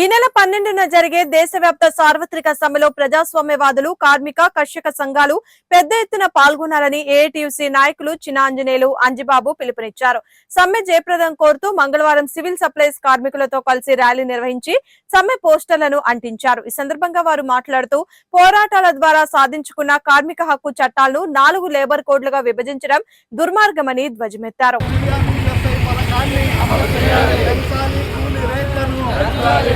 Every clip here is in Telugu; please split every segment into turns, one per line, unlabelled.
ఈ నెల పన్నెండున జరిగే దేశవ్యాప్త సార్వత్రిక సమ్మెలో ప్రజాస్వామ్యవాదులు కార్మిక కర్షక సంఘాలు పెద్ద ఎత్తున పాల్గొనాలని ఏఐటియుసి నాయకులు చిన్నాంజనేయులు అంజిబాబు పిలుపునిచ్చారు. సమ్మె జయప్రదం కోరుతూ మంగళవారం సివిల్ సప్లైస్ కార్మికులతో కలిసి ర్యాలీ నిర్వహించి సమ్మె పోస్టర్లను అంటించారు. ఈ సందర్భంగా వారు మాట్లాడుతూ పోరాటాల ద్వారా సాధించుకున్న కార్మిక హక్కు చట్టాలను నాలుగు లేబర్ కోడ్లుగా విభజించడం దుర్మార్గమని ధ్వజమెత్తారు.
రేట్లను పెంచాలి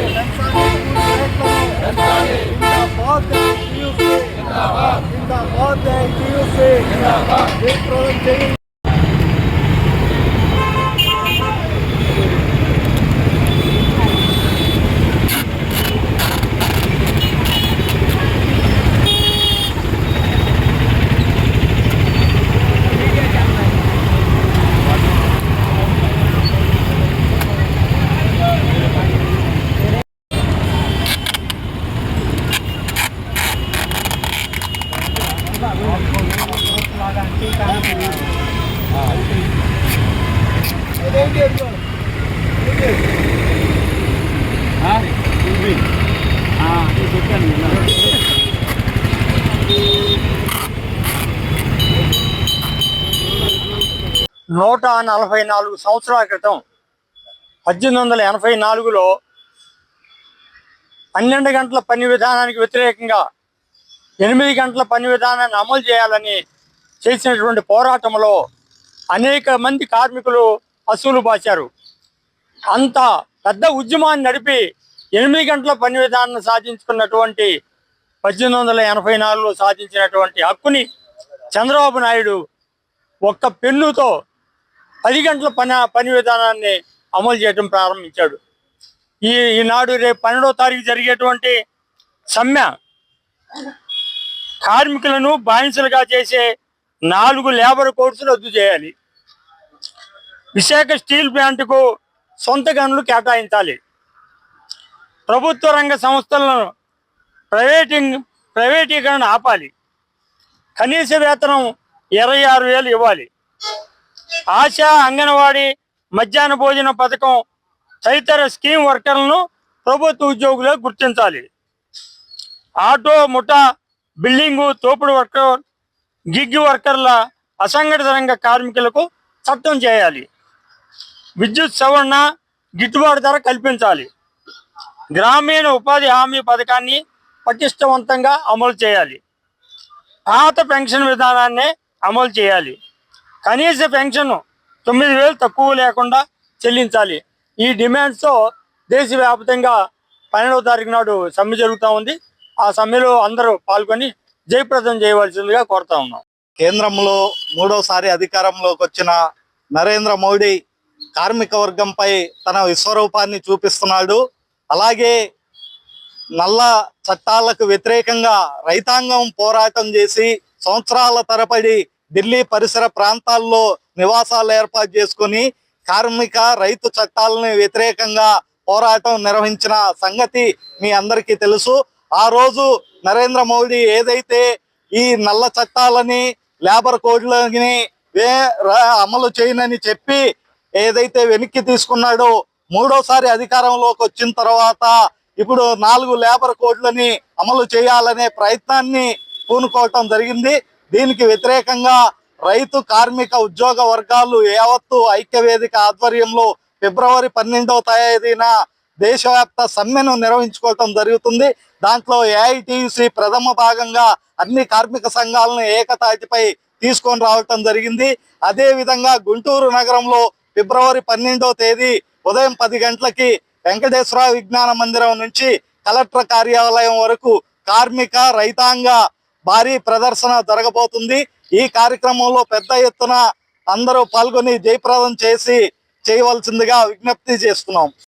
కూలి రేట్లను జిందాబాద్ టీయూసీ జిందాబాద్ నూట నలభై నాలుగు సంవత్సరాల క్రితం పద్దెనిమిది వందల ఎనభై నాలుగులో పన్నెండు గంటల పని విధానానికి వ్యతిరేకంగా ఎనిమిది గంటల పని విధానాన్ని అమలు చేయాలని చేసినటువంటి పోరాటంలో అనేక మంది కార్మికులు అసూలు బాశారు అంత పెద్ద ఉద్యమాన్ని నడిపి ఎనిమిది గంటల పని విధానాన్ని సాధించుకున్నటువంటి పద్దెనిమిది వందల ఎనభై నాలుగులో సాధించినటువంటి హక్కుని చంద్రబాబు నాయుడు ఒక్క పెన్నుతో పది గంటల పని పని విధానాన్ని అమలు చేయడం ప్రారంభించాడు. ఈ ఈనాడు రేపు పన్నెండవ తారీఖు జరిగేటువంటి సమ్మె కార్మికులను బానిసలుగా చేసే నాలుగు లేబర్ కోర్సు రద్దు చేయాలి. విశాఖ స్టీల్ ప్లాంట్కు సొంత గనులు కేటాయించాలి. ప్రభుత్వ రంగ సంస్థలను ప్రైవేటింగ్ ప్రైవేటీకరణ ఆపాలి. కనీస వేతనం ఇరవై ఆరు వేలు ఇవ్వాలి. ఆశా అంగన్వాడీ మధ్యాహ్న భోజన పథకం తదితర స్కీమ్ వర్కర్లను ప్రభుత్వ ఉద్యోగులుగా గుర్తించాలి. ఆటో ముఠా బిల్డింగు తోపుడు వర్కర్ గిగ్ వర్కర్ల అసంఘటిత రంగ కార్మికులకు చట్టం చేయాలి. విద్యుత్ సవరణ గిట్టుబాటు ధర కల్పించాలి. గ్రామీణ ఉపాధి హామీ పథకాన్ని పటిష్టవంతంగా అమలు చేయాలి. పాత పెన్షన్ విధానాన్ని అమలు చేయాలి. కనీస పెన్షన్ తొమ్మిది వేలు తక్కువ లేకుండా చెల్లించాలి. ఈ డిమాండ్స్తో దేశవ్యాప్తంగా పన్నెండవ తారీఖు నాడు సమ్మె జరుగుతూ ఉంది. ఆ సమ్మెలో అందరూ పాల్గొని జయప్రదం చేయవలసిందిగా కోరుతా ఉన్నాం.
కేంద్రంలో మూడోసారి అధికారంలోకి వచ్చిన నరేంద్ర మోడీ కార్మిక వర్గంపై తన విశ్వరూపాన్ని చూపిస్తున్నాడు. అలాగే నల్ల చట్టాలకు వ్యతిరేకంగా రైతాంగం పోరాటం చేసి సంవత్సరాల తరబడి ఢిల్లీ పరిసర ప్రాంతాల్లో నివాసాలు ఏర్పాటు చేసుకొని కార్మిక రైతు చట్టాలను వ్యతిరేకంగా పోరాటం నిర్వహించిన సంగతి మీ అందరికీ తెలుసు. ఆ రోజు నరేంద్ర మోడీ ఏదైతే ఈ నల్ల చట్టాలని లేబర్ కోడ్లని అమలు చేయనని చెప్పి ఏదైతే వెనక్కి తీసుకున్నాడో మూడోసారి అధికారంలోకి వచ్చిన తర్వాత ఇప్పుడు నాలుగు లేబర్ కోడ్లని అమలు చేయాలనే ప్రయత్నాన్ని పూనుకోవటం జరిగింది. దీనికి వ్యతిరేకంగా రైతు కార్మిక ఉద్యోగ వర్గాలు యావత్తు ఐక్యవేదిక ఆధ్వర్యంలో ఫిబ్రవరి పన్నెండవ తేదీన దేశవ్యాప్త సమ్మెను నిర్వహించుకోవటం జరుగుతుంది. దాంట్లో ఏఐటిసి ప్రథమ భాగంగా అన్ని కార్మిక సంఘాలను ఏకతాటిపై తీసుకొని రావటం జరిగింది. అదేవిధంగా గుంటూరు నగరంలో ఫిబ్రవరి పన్నెండవ తేదీ ఉదయం పది గంటలకి వెంకటేశ్వర విజ్ఞాన మందిరం నుంచి కలెక్టర్ కార్యాలయం వరకు కార్మిక రైతాంగ భారీ ప్రదర్శన జరగబోతుంది. ఈ కార్యక్రమంలో పెద్ద ఎత్తున అందరూ పాల్గొని జయప్రదం చేసి చేయవలసిందిగా విజ్ఞప్తి చేస్తున్నాం.